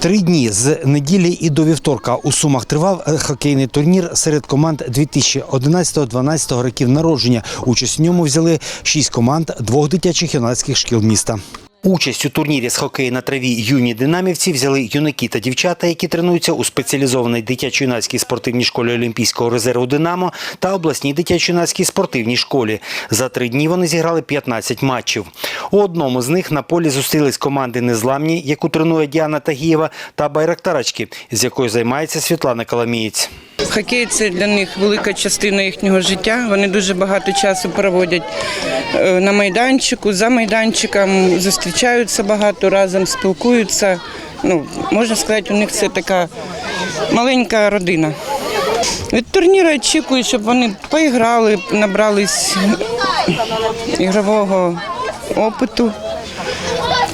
Три дні з неділі і до вівторка у Сумах тривав е, хокейний турнір серед команд 2011-2012 років народження. Участь в ньому взяли шість команд двох дитячих юнацьких шкіл міста. Участь у турнірі з хокею на траві юні динамівці взяли юнаки та дівчата, які тренуються у спеціалізованій дитячо-юнацькій спортивній школі Олімпійського резерву Динамо та обласній дитячо-юнацькій спортивній школі. За три дні вони зіграли 15 матчів. У одному з них на полі зустрілись команди Незламні, яку тренує Діана Тагієва, та Байрактарачки, з якою займається Світлана Каламієць. Хокей це для них велика частина їхнього життя. Вони дуже багато часу проводять е, на майданчику, за майданчиком, зустрічаються багато разом, спілкуються. Ну, можна сказати, у них це така маленька родина. Від турніру очікую, щоб вони поіграли, набрались ігрового опиту,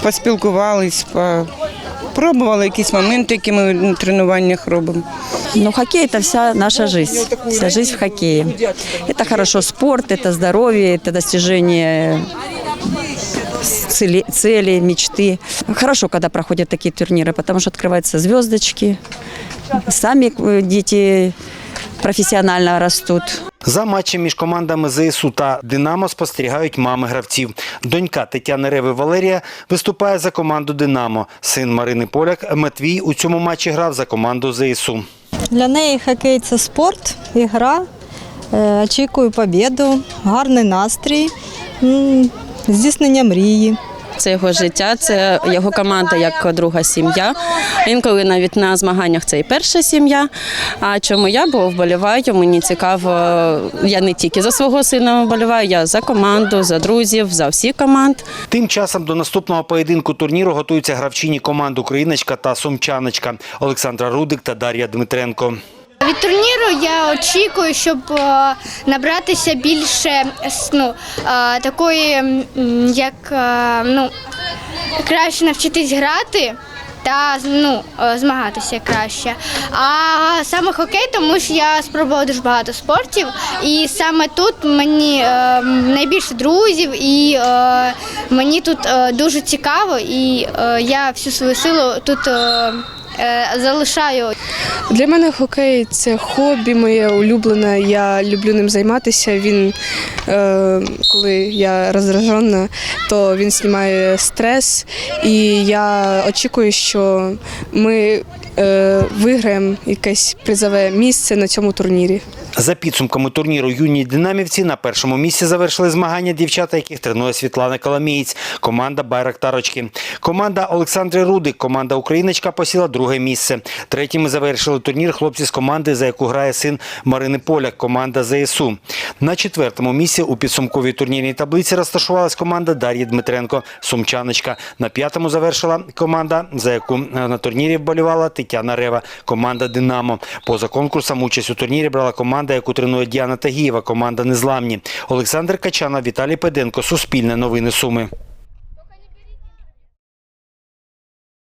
поспілкувались, пробували якісь моменти, які ми на тренуваннях робимо. Ну, хоккей – это вся наша жизнь, вся жизнь в хоккее. Это хорошо спорт, это здоровье, это достижение цели, цели, мечты. Хорошо, когда проходят такие турниры, потому что открываются звездочки, сами э, дети профессионально растут. За матчем між командами ЗСУ та Динамо спостерігають мами гравців. Донька Тетяни Реви Валерія виступає за команду Динамо. Син Марини Поляк Матвій у цьому матчі грав за команду ЗСУ. Для неї хокей це спорт, ігра. Е, Очікую побіду, гарний настрій, здійснення мрії. Це його життя, це його команда як друга сім'я. Інколи навіть на змаганнях це і перша сім'я. А чому я? Бо вболіваю, мені цікаво. Я не тільки за свого сина вболіваю, я за команду, за друзів, за всі команд. Тим часом до наступного поєдинку турніру готуються гравчині команд Україночка та Сумчаночка Олександра Рудик та Дар'я Дмитренко. Від турніру я очікую, щоб е, набратися більше ну, е, такої, як е, ну, краще навчитись грати та ну, змагатися краще. А саме хокей, тому що я спробувала дуже багато спортів, і саме тут мені е, найбільше друзів, і е, мені тут е, дуже цікаво, і е, я всю свою силу тут. е, е, Залишаю Для мене хокей це хобі моє улюблене. Я люблю ним займатися. Він, е, коли я роздражена, то він знімає стрес. І я очікую, що ми е, виграємо якесь призове місце на цьому турнірі. За підсумками турніру юні динамівці на першому місці завершили змагання дівчата, яких тренує Світлана Коломієць, команда Байрактарочки. Команда Олександри Рудик, команда Україночка посіла друге місце. Третіми завершили турнір хлопці з команди, за яку грає син Марини Поляк, команда ЗСУ. На четвертому місці у підсумковій турнірній таблиці розташувалась команда Дар'ї Дмитренко, Сумчаночка. На п'ятому завершила команда, за яку е, на турнірі вболівала Тетяна Рева, команда Динамо. Поза конкурсом участь у турнірі брала команда, яку тренує Діана Тагієва, команда Незламні. Олександр Качана, Віталій Педенко, Суспільне новини Суми.